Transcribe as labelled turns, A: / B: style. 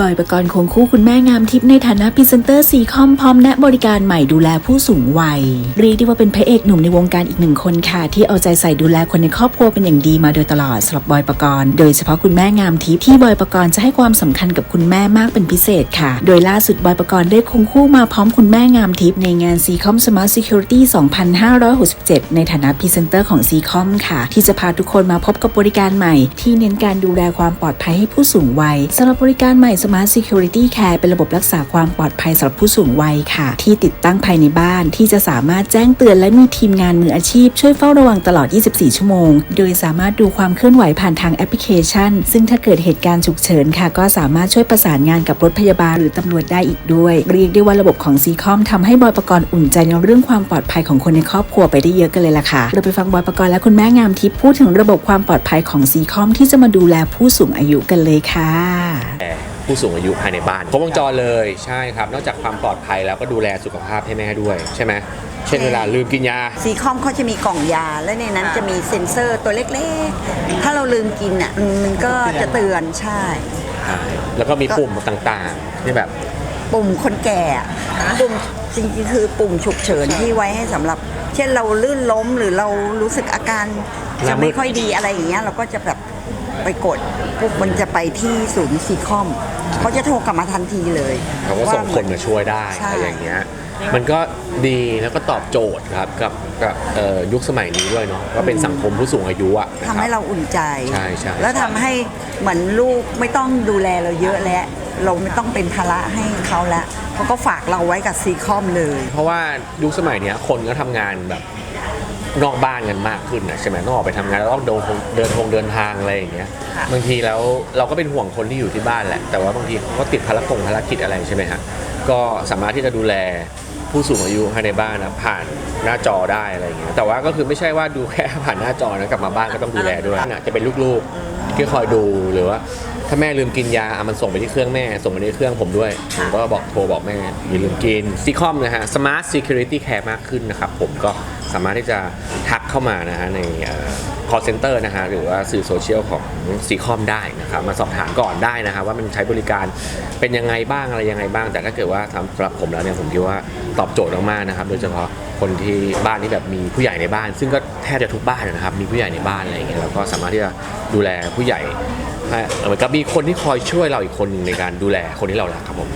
A: บอยประกรณ์คงคู่คุณแม่งามทิพย์ในฐานะพรีเซนเตอร์ซีคอมพร้อมแนะบริการใหม่ดูแลผู้สูงวัยเรียกได้ว่าเป็นพระเอกหนุ่มในวงการอีกหนึ่งคนค่ะ ที่เอาใจใส่ดูแลคนในครอบครัวเป็นอย่างดีมาโดยตลอดสำหรับบอยประกรณ์โดยเฉพาะคุณแม่งามทิพย์ที่บอยประกรณ์จะให้ความสำคัญกับคุณแม่มากเป็นพิเศษค่ะ โดยล่าสุดบอยประกรณ์ได้คงคู่มาพร้อมคุณแม่งามทิพย์ในงานซีคอม Smart Security 2567 ในฐานะพรีเซนเตอร์ของซีคอมค่ะ ที่จะพาทุกคนมาพบกับบริการใหม่ ที่เน้นการดูแลความปลอดภัยให้ผู้สูงวัยสำหรับบริการใหม่ Smart Security Care เป็นระบบรักษาความปลอดภัยสำหรับผู้สูงวัยค่ะ ที่ติดตั้งภายในบ้านที่จะสามารถแจ้งเตือนและมีทีมงานมืออาชีพ ช่วยเฝ้าระวังตลอด 24 ชั่วโมง โดยสามารถดูความเคลื่อนไหวผ่านทางแอปพลิเคชัน ซึ่งถ้าเกิดเหตุการณ์ฉุกเฉินค่ะ ก็สามารถช่วยประสานงานกับรถพยาบาลหรือตำรวจได้อีกด้วย เรียกได้ว่าระบบของซีคอมทำให้บอยประกรณ์อุ่นใจในเรื่องความปลอดภัยของคนในครอบครัวไปได้เยอะกันเลยล่ะค่ะเราไปฟังบอยประกรณ์และคุณแม่งามทิพย์พูดถึงระบบความปลอดภัยของซีคอมที่จะมาดูแลผู้สูงอายุกันเลยค่ะ
B: ผู้สูงอายุภายในบ้านครบวงจรเลยใช่ครับ นอกจากความปลอดภัยแล้วก็ดูแลสุขภาพให้แม่ด้วยใช่ไหมเช่นเวลาลืมกินยา
C: ซีคอมเขาจะมีกล่องยา และในนั้นจะมีเซ็นเซอร์ตัวเล็กๆ ถ้าเราลืมกินอะอืมมันก็จะเตือนใช่
B: แล้วก็มีปุ่มต่างๆที่แบบ
C: ปุ่มคนแก่อะปุ่มจริงๆคือปุ่มฉุกเฉินที่ไว้ให้สำหรับ เช่นเราลื่นล้มหรือเรารู้สึกอาการจะไม่ค่อยดีอะไรอย่างเงี้ยเราก็จะแบบ ไปกดปุ๊บมันจะไปที่ศูนย์ซีคอมเขาจะโทรกลับมาทันทีเลย
B: เขาก็ส่งคนมาช่วยได้
C: ใช่
B: อะไรอย่างเงี้ยมันก็ดีแล้วก็ตอบโจทย์ครับกับกับเอ่อยุคสมัยนี้ด้วยเนาะก็เป็นสังคมผู้สูงอายุอะนะค
C: ทำ
B: บ
C: ให้เราอุ่นใจ
B: ใช่ใช่
C: แล้วทำให้เหมือนลูกไม่ต้องดูแลเราเยอะแล้ว เราไม่ต้องเป็นภาระให้เขาแล้วเขาก็ฝากเราไว้กับซีคอมเลย
B: เพราะว่ายุคสมัยเนี้ยคนก็ทำงานแบบ นอกบ้านกันมากขึ้นนะใช่ไหมต้องออกไปทำงานแล้วต้องเดินทงเดินทงเดินทางอะไรอย่างเงี้ย
C: ค่ะ
B: บางทีแล้วเราก็เป็นห่วงคนที่อยู่ที่บ้านแหละ แต่ว่าบางทีเขาก็ติดภารกงภารกิจอะไรใช่ไหมฮะก็สามารถที่จะดูแลผู้สูงอายุภายในบ้านนะผ่านหน้าจอได้อะไรอย่างเงี้ยแต่ว่าก็คือไม่ใช่ว่าดูแค่ผ่านหน้าจอนะกลับมาบ้านก็ต้องดูแลด้วยนะจะเป็นลูกๆ ที่คอยดูหรือว่า ถ้าแม่ลืมกินยาอะมันส่งไปที่เครื่องแม่ ส่งไปที่เครื่องผมด้วยผมก็บอกโทรบอกแม่อย่าลืมกินซีคอมนะฮะ Smart Security Care มากขึ้นนะครับผมก็สามารถที่จะทักเข้ามานะฮะในเอ่อ call center นะฮะหรือว่าสื่อโซเชียลของซีคอมได้นะครับมาสอบถามก่อนได้นะครับว่ามันใช้บริการเป็นยังไงบ้างอะไรยังไงบ้าง แต่ถ้าเกิดว่าสำหรับผมแล้วเนี่ยผมคิดว่าตอบโจทย์มากๆนะครับ โดยเฉพาะ คนที่บ้านที่แบบมีผู้ใหญ่ในบ้าน ซึ่งก็แทบจะทุกบ้านนะครับ มีผู้ใหญ่ในบ้านอะไรอย่างเงี้ยเราก็สามารถที่จะดูแลผู้ใหญ่ให้เหมือนกับมีคนที่คอยช่วยเราอีกคนหนึ่งในการดูแลคนที่เรารักครับผม